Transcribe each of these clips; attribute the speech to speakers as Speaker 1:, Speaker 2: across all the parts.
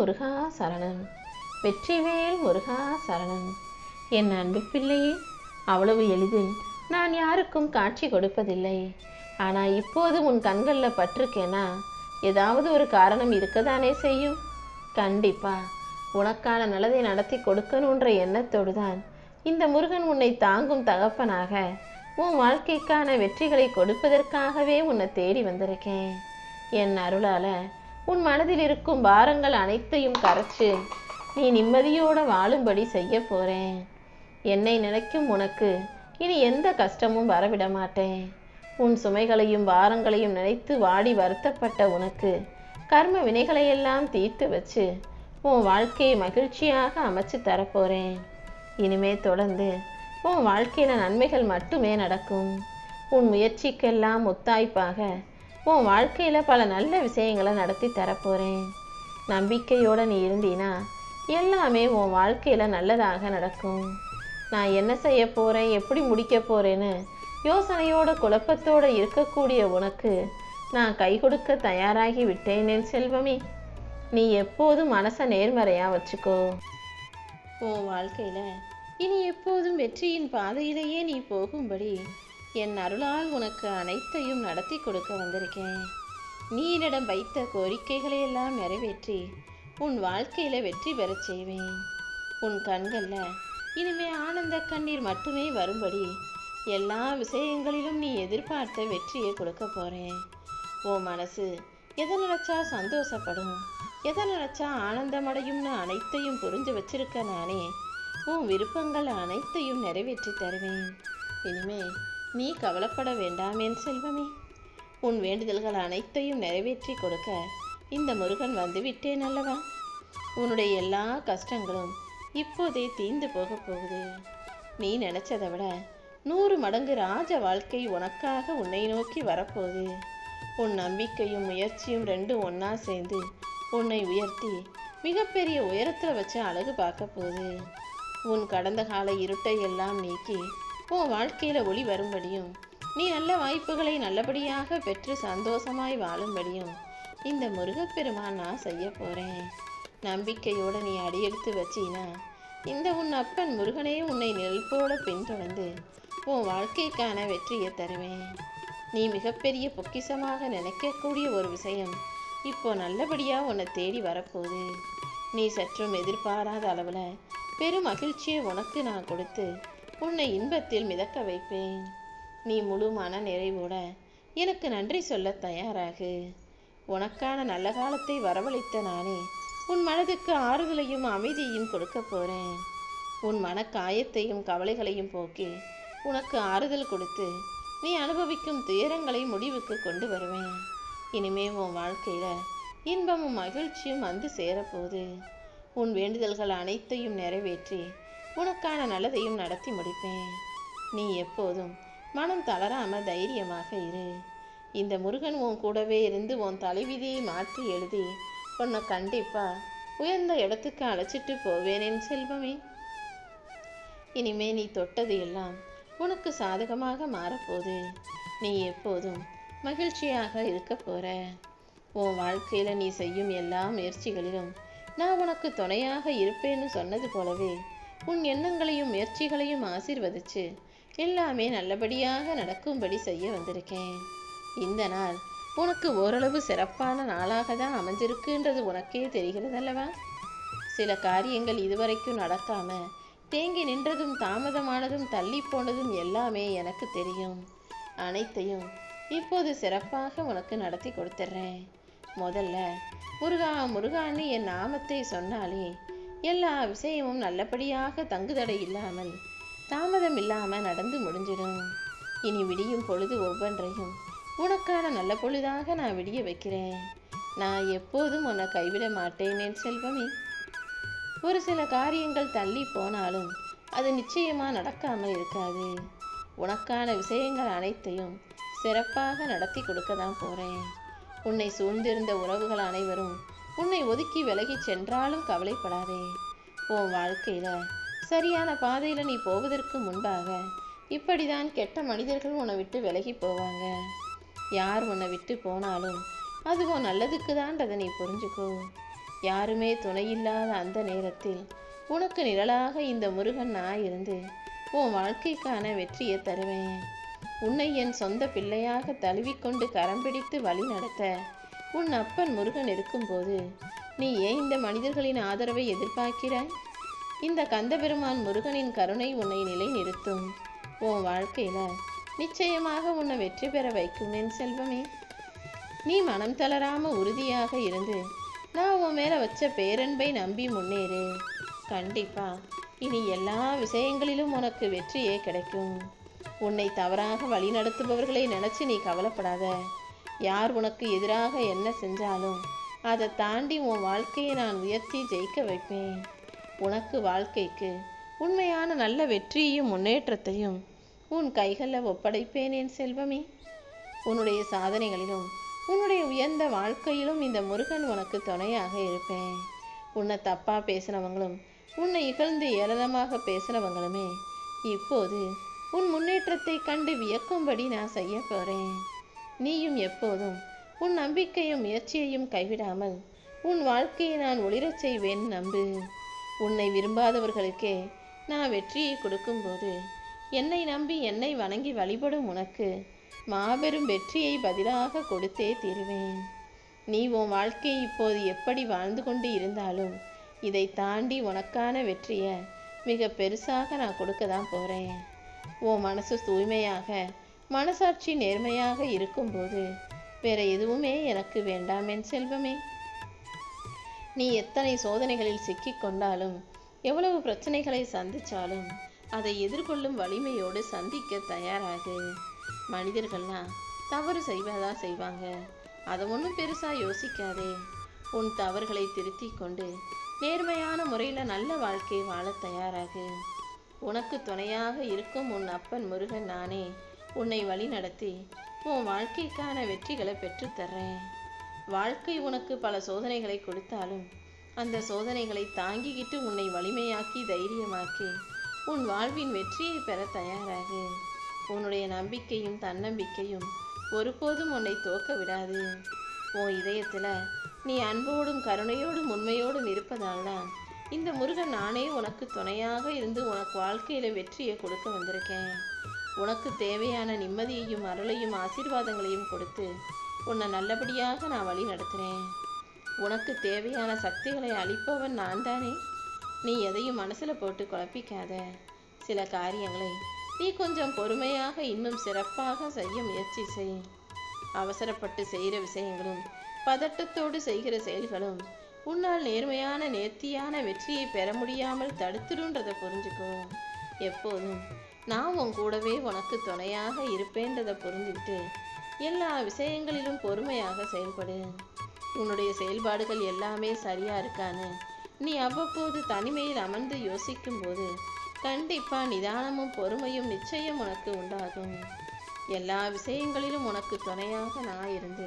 Speaker 1: முருகா சரணன் வெற்றிவேல் முருகா சரணன் என் அன்பு பிள்ளையே அவ்வளவு எளிதில் நான் யாருக்கும் காட்சி கொடுப்பதில்லை. ஆனால் இப்போது உன் கண்களில் பட்டிருக்கேனா? ஏதாவது ஒரு காரணம் இருக்கதானே செய்யும்? கண்டிப்பா. உனக்கான நல்லதை நடத்தி கொடுக்கணுன்ற எண்ணத்தோடு தான் இந்த முருகன் உன்னை தாங்கும் தகப்பனாக. உன் வாழ்க்கைக்கான வெற்றிகளை கொடுப்பதற்காகவே உன்னை தேடி வந்திருக்கேன். என் அருளால உன் மனதில் இருக்கும் பாரங்கள் அனைத்தையும் கரைச்சு நீ நிம்மதியோட வாழும்படி செய்ய போறேன். என்னை நினைக்கும் உனக்கு இனி எந்த கஷ்டமும் வரவிட மாட்டேன். உன் சுமைகளையும் பாரங்களையும் நினைத்து வாடி வருத்தப்பட்ட உனக்கு கர்ம வினைகளையெல்லாம் தீர்த்து வச்சு உன் வாழ்க்கையை மகிழ்ச்சியாக அமைச்சு தரப்போறேன் இனிமே தொடர்ந்து உன் வாழ்க்கையில நன்மைகள் மட்டுமே நடக்கும். உன் முயற்சிக்கெல்லாம் ஒத்தாய்ப்பாக உன் வாழ்க்கையில பல நல்ல விஷயங்களை நடத்தி தரப்போகிறேன் நம்பிக்கையோட நீ இருந்தீனா எல்லாமே உன் வாழ்க்கையில நல்லதாக நடக்கும். நான் என்ன செய்ய போறேன் எப்படி முடிக்க போறேன்னு யோசனையோட குழப்பத்தோட இருக்கக்கூடிய உனக்கு நான் கை கொடுக்க தயாராகி விட்டேன் என் செல்வமே. நீ எப்போதும் மனசை நேர்மறையா வச்சுக்கோ. உன் வாழ்க்கையில இனி எப்போதும் வெற்றியின் பாதையிலேயே நீ போகும்படி என் அருளால் உனக்கு அனைத்தையும் நடத்தி கொடுக்க வந்திருக்கேன். நீ என்னிடம் வைத்த கோரிக்கைகளை எல்லாம் நிறைவேற்றி உன் வாழ்க்கையில வெற்றி பெறச் செய்வேன். உன் கண்களில் இனிமே ஆனந்த கண்ணீர் மட்டுமே வரும்படி எல்லா விஷயங்களிலும் நீ எதிர்பார்த்த வெற்றியை கொடுக்க போறேன். உன் மனசு எதை நினைச்சா சந்தோஷப்படும் எதை நினைச்சா ஆனந்தமடையும்னு அனைத்தையும் புரிஞ்சு வச்சிருக்க நானே உன் விருப்பங்கள் அனைத்தையும் நிறைவேற்றி தருவேன். இனிமே நீ கவலைப்பட வேண்டாம் என் செல்வமே. உன் வேண்டுதல்கள் அனைத்தையும் நிறைவேற்றி கொடுக்க இந்த முருகன் வந்து விட்டேன் அல்லவா? உன்னுடைய எல்லா கஷ்டங்களும் இப்போதே தீந்து போக போகுது. நீ நினைச்சதை விட நூறு மடங்கு ராஜ வாழ்க்கை உனக்காக உன்னை நோக்கி வரப்போகுது. உன் நம்பிக்கையும் முயற்சியும் ரெண்டும் ஒன்றா சேர்ந்து உன்னை உயர்த்தி மிகப்பெரிய உயரத்தில் வச்சு அழகு பார்க்க போகுது. உன் கடந்த கால இருட்டை எல்லாம் நீக்கி உன் வாழ்க்கையில் ஒளி வரும்படியும் நீ நல்ல வாய்ப்புகளை நல்லபடியாக பெற்று சந்தோஷமாய் வாழும்படியும் இந்த முருகப்பெருமான் நான் செய்ய போகிறேன் நம்பிக்கையோடு நீ அடியெடுத்து வச்சினா இந்த உன் அப்பன் முருகனே உன்னை நெல் போல பின்தொடர்ந்து உன் வாழ்க்கைக்கான வெற்றியை தருவேன். நீ மிகப்பெரிய பொக்கிஷமாக நினைக்கக்கூடிய ஒரு விஷயம் இப்போ நல்லபடியாக உன்னை தேடி வரப்போகுது. நீ சற்றும் எதிர்பாராத அளவில் பெரும் மகிழ்ச்சியை உனக்கு நான் கொடுத்து உன்னை இன்பத்தில் மிதக்க வைப்பேன். நீ முழு மன நிறைவோட எனக்கு நன்றி சொல்ல தயாராகு. உனக்கான நல்ல காலத்தை வரவழைத்த நானே உன் மனதுக்கு ஆறுதலையும் அமைதியையும் கொடுக்க போறேன். உன் மன காயத்தையும் கவலைகளையும் போக்கி உனக்கு ஆறுதல் கொடுத்து நீ அனுபவிக்கும் துயரங்களை முடிவுக்கு கொண்டு வருவேன். இனிமே உன் வாழ்க்கையில இன்பமும் மகிழ்ச்சியும் வந்து சேரப்போகுது. உன் வேண்டுதல்கள் அனைத்தையும் நிறைவேற்றி உனக்கான நல்லதையும் நடத்தி முடிப்பேன். நீ எப்போதும் மனம் தளராம தைரியமாக இரு. இந்த முருகன் உன் கூடவே இருந்து உன் தலைவிதியை மாற்றி எழுதி உன்னை கண்டிப்பா உயர்ந்த இடத்துக்கு அழைச்சிட்டு போவேன் என் செல்வமே. இனிமே நீ தொட்டது எல்லாம் உனக்கு சாதகமாக மாறப்போது நீ எப்போதும் மகிழ்ச்சியாக இருக்க போற. உன் வாழ்க்கையில நீ செய்யும் எல்லா முயற்சிகளிலும் நான் உனக்கு துணையாக இருப்பேன்னு சொன்னது போலவே உன் எண்ணங்களையும் முயற்சிகளையும் ஆசிர்வதிச்சு எல்லாமே நல்லபடியாக நடக்கும்படி செய்ய வந்திருக்கேன். இந்த நாள் உனக்கு ஓரளவு சிறப்பான நாளாக தான் அமைஞ்சிருக்குன்றது உனக்கே தெரிகிறது அல்லவா சில காரியங்கள் இதுவரைக்கும் நடக்காம தேங்கி நின்றதும் தாமதமானதும் தள்ளி போனதும் எல்லாமே எனக்கு தெரியும். அனைத்தையும் இப்போது சிறப்பாக உனக்கு நடத்தி கொடுத்துட்றேன் முதல்ல முருகா முருகான்னு என் நாமத்தை சொன்னாலே எல்லா விஷயமும் நல்லபடியாக தங்குதடை இல்லாமல் தாமதம் இல்லாமல் நடந்து முடிஞ்சிடும். இனி விடியும் பொழுது ஒவ்வொன்றையும் உனக்கான நல்ல பொழுதாக நான் விடிய வைக்கிறேன். நான் எப்போதும் உன்னை கைவிட மாட்டேன் என் செல்வமே. ஒரு சில காரியங்கள் தள்ளி போனாலும் அது நிச்சயமாக நடக்காமல் இருக்காது. உனக்கான விஷயங்கள் அனைத்தையும் சிறப்பாக நடத்தி கொடுக்க தான் போகிறேன் உன்னை சூழ்ந்திருந்த உறவுகள் அனைவரும் உன்னை ஒதுக்கி விலகி சென்றாலும் கவலைப்படாதே. உன் வாழ்க்கையில சரியான பாதையில நீ போவதற்கு முன்பாக இப்படிதான் கெட்ட மனிதர்கள் உன்னை விட்டு விலகி போவாங்க. யார் உன்னை விட்டு போனாலும் அது நல்லதுக்கு தான்றதை நீ புரிஞ்சுக்கோ. யாருமே துணையில்லாத அந்த நேரத்தில் உனக்கு நிழலாக இந்த முருகன் நான் இருந்து உன் வாழ்க்கைக்கான வெற்றியை தருவேன். உன்னை என் சொந்த பிள்ளையாக தழுவிக்கொண்டு கரம் பிடித்து வழி நடத்த உன் அப்பன் முருகன் இருக்கும்போது நீ ஏன் இந்த மனிதர்களின் ஆதரவை எதிர்பார்க்கிறாய்? இந்த கந்தபெருமான் முருகனின் கருணை உன்னை நிலைநிறுத்தும். உன் வாழ்க்கையில நிச்சயமாக உன்னை வெற்றி பெற வைக்கும் என் செல்வமே. நீ மனம் தளராம உறுதியாக இருந்து நான் உன் மேல வச்ச பேரன்பை நம்பி முன்னேறு. கண்டிப்பா இனி எல்லா விஷயங்களிலும் உனக்கு வெற்றியே கிடைக்கும். உன்னை தவறாக வழிநடத்துபவர்களை நினைச்சு நீ கவலைப்படாத. யார் உனக்கு எதிராக என்ன செஞ்சாலும் அதை தாண்டி உன் வாழ்க்கையை நான் உயர்த்தி ஜெயிக்க வைப்பேன். உனக்கு வாழ்க்கைக்கு உண்மையான நல்ல வெற்றியையும் முன்னேற்றத்தையும் உன் கைகளில் ஒப்படைப்பேன் என் செல்வமே. உன்னுடைய சாதனைகளிலும் உன்னுடைய உயர்ந்த வாழ்க்கையிலும் இந்த முருகன் உனக்கு துணையாக இருப்பேன். உன்னை தப்பாக பேசினவங்களும் உன்னை இகழ்ந்து ஏளனமாக பேசினவங்களுமே இப்போது உன் முன்னேற்றத்தை கண்டு வியக்கும்படி நான் செய்ய போகிறேன் நீயும் எப்போதும் உன் நம்பிக்கையும் முயற்சியையும் கைவிடாமல் உன் வாழ்க்கையை நான் ஒளிரச் செய்வேன் நம்பு. உன்னை விரும்பாதவர்களுக்கே நான் வெற்றியை கொடுக்கும்போது என்னை நம்பி என்னை வணங்கி வழிபடும் உனக்கு மாபெரும் வெற்றியை பதிலாக கொடுத்தே தீருவேன். நீ உன் வாழ்க்கையை இப்போது எப்படி வாழ்ந்து கொண்டு இருந்தாலும் இதை தாண்டி உனக்கான வெற்றியை மிக பெருசாக நான் கொடுக்க தான் போகிறேன் உன் மனசு தூய்மையாக மனசாட்சி நேர்மையாக இருக்கும்போது வேற எதுவுமே எனக்கு வேண்டாம் என் செல்வமே. நீ எத்தனை சோதனைகளில் சிக்கிக்கொண்டாலும் எவ்வளவு பிரச்சனைகளை சந்திச்சாலும் அதை எதிர்கொள்ளும் வலிமையோடு சந்திக்க தயாராகு. மனிதர்கள்லாம் தவறு செய்வதா செய்வாங்க. அதை ஒன்றும் பெருசாக யோசிக்காதே. உன் தவறுகளை திருத்தி கொண்டு நேர்மையான முறையில் நல்ல வாழ்க்கையை வாழ தயாராகு. உனக்கு துணையாக இருக்கும் உன் அப்பன் முருகன் நானே உன்னை வழி நடத்தி உன் வாழ்க்கைக்கான வெற்றிகளை பெற்றுத்தர்றேன் வாழ்க்கை உனக்கு பல சோதனைகளை கொடுத்தாலும் அந்த சோதனைகளை தாங்கிக்கிட்டு உன்னை வலிமையாக்கி தைரியமாக்கி உன் வாழ்வின் வெற்றியை பெற தயாராகு. உன்னுடைய நம்பிக்கையும் தன்னம்பிக்கையும் ஒருபோதும் உன்னை தோக்க விடாது. உன் இதயத்தில் நீ அன்போடும் கருணையோடும் உண்மையோடும் இருப்பதால் தான் இந்த முருகன் நானே உனக்கு துணையாக இருந்து உனக்கு வாழ்க்கையில் வெற்றியை கொடுக்க வந்திருக்கேன். உனக்கு தேவையான நிம்மதியையும் அருளையும் ஆசீர்வாதங்களையும் கொடுத்து உன்னை நல்லபடியாக நான் வழி நடத்துகிறேன் உனக்கு தேவையான சக்திகளை அளிப்பவன் நான் தானே. நீ எதையும் மனசில் போட்டு குழப்பிக்காத. சில காரியங்களை நீ கொஞ்சம் பொறுமையாக இன்னும் சிறப்பாக செய்ய முயற்சி செய். அவசரப்பட்டு செய்கிற விஷயங்களும் பதட்டத்தோடு செய்கிற செயல்களும் உன்னால் நேர்மையான நேர்த்தியான வெற்றியை பெற முடியாமல் தடுத்துடுன்றதை புரிஞ்சுக்கோ. எப்போதும் நான் உன் கூடவே உனக்கு துணையாக இருப்பேன்றதை புரிஞ்சுக்கிட்டு எல்லா விஷயங்களிலும் பொறுமையாக செயல்படு. உன்னுடைய செயல்பாடுகள் எல்லாமே சரியா இருக்கான்னு நீ அவ்வப்போது தனிமையில் அமர்ந்து யோசிக்கும்போது கண்டிப்பாக நிதானமும் பொறுமையும் நிச்சயம் உனக்கு உண்டாகும். எல்லா விஷயங்களிலும் உனக்கு துணையாக நான் இருந்து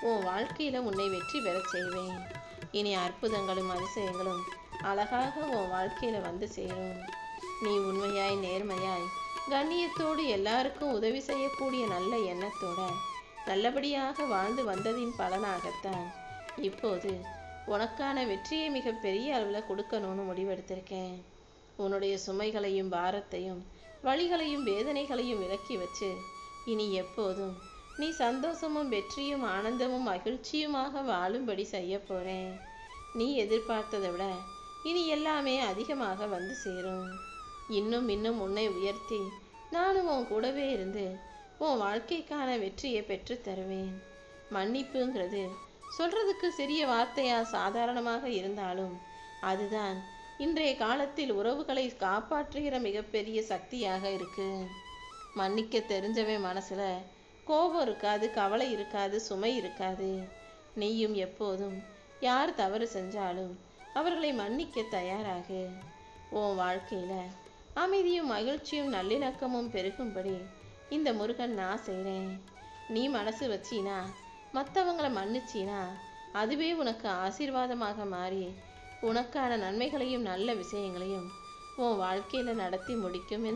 Speaker 1: உன் வாழ்க்கையில் உன்னை வெற்றி பெறச் செய்வேன். இனி அற்புதங்களும் அதிசயங்களும் அழகாக உன் வாழ்க்கையில் வந்து சேரும். நீ உண்மையாய் நேர்மையாய். கண்ணியத்தோடு எல்லாருக்கும் உதவி செய்யக்கூடிய நல்ல எண்ணத்தோட நல்லபடியாக வாழ்ந்து வந்ததின் பலனாகத்தான். இப்போது உனக்கான வெற்றியை மிக பெரிய அளவில் கொடுக்கணும்னு முடிவெடுத்திருக்கேன். உன்னுடைய சுமைகளையும் பாரத்தையும் வழிகளையும் வேதனைகளையும் விலக்கி வச்சு இனி எப்போதும் நீ சந்தோஷமும் வெற்றியும் ஆனந்தமும் மகிழ்ச்சியுமாக வாழும்படி செய்ய போறேன். நீ எதிர்பார்த்ததை விட இனி எல்லாமே அதிகமாக வந்து சேரும். இன்னும் இன்னும் உன்னை உயர்த்தி நானும் உன் கூடவே இருந்து உன் வாழ்க்கைக்கான வெற்றியை பெற்றுத் தருவேன். மன்னிப்புங்கிறது சொல்றதுக்கு சிறிய வார்த்தையா சாதாரணமாக இருந்தாலும் அதுதான் இன்றைய காலத்தில் உறவுகளை காப்பாற்றுகிற மிகப்பெரிய சக்தியாக இருக்கு. மன்னிக்க தெரிஞ்சவன் மனசுல கோபம் இருக்காது கவலை இருக்காது சுமை இருக்காது. நீயும் எப்போதும் யார் தவறு செஞ்சாலும் அவர்களை மன்னிக்க தயாராகு. உன் வாழ்க்கையில அமைதியும் மகிழ்ச்சியும் நல்லிணக்கமும் பெருகும்படி இந்த முருகன் நான் செய்கிறேன் நீ மனசு வச்சினா மற்றவங்களை மன்னிச்சினா அதுவே உனக்கு ஆசீர்வாதமாக மாறி உனக்கான நன்மைகளையும் நல்ல விஷயங்களையும் உன் வாழ்க்கையில நடத்தி முடிக்கும்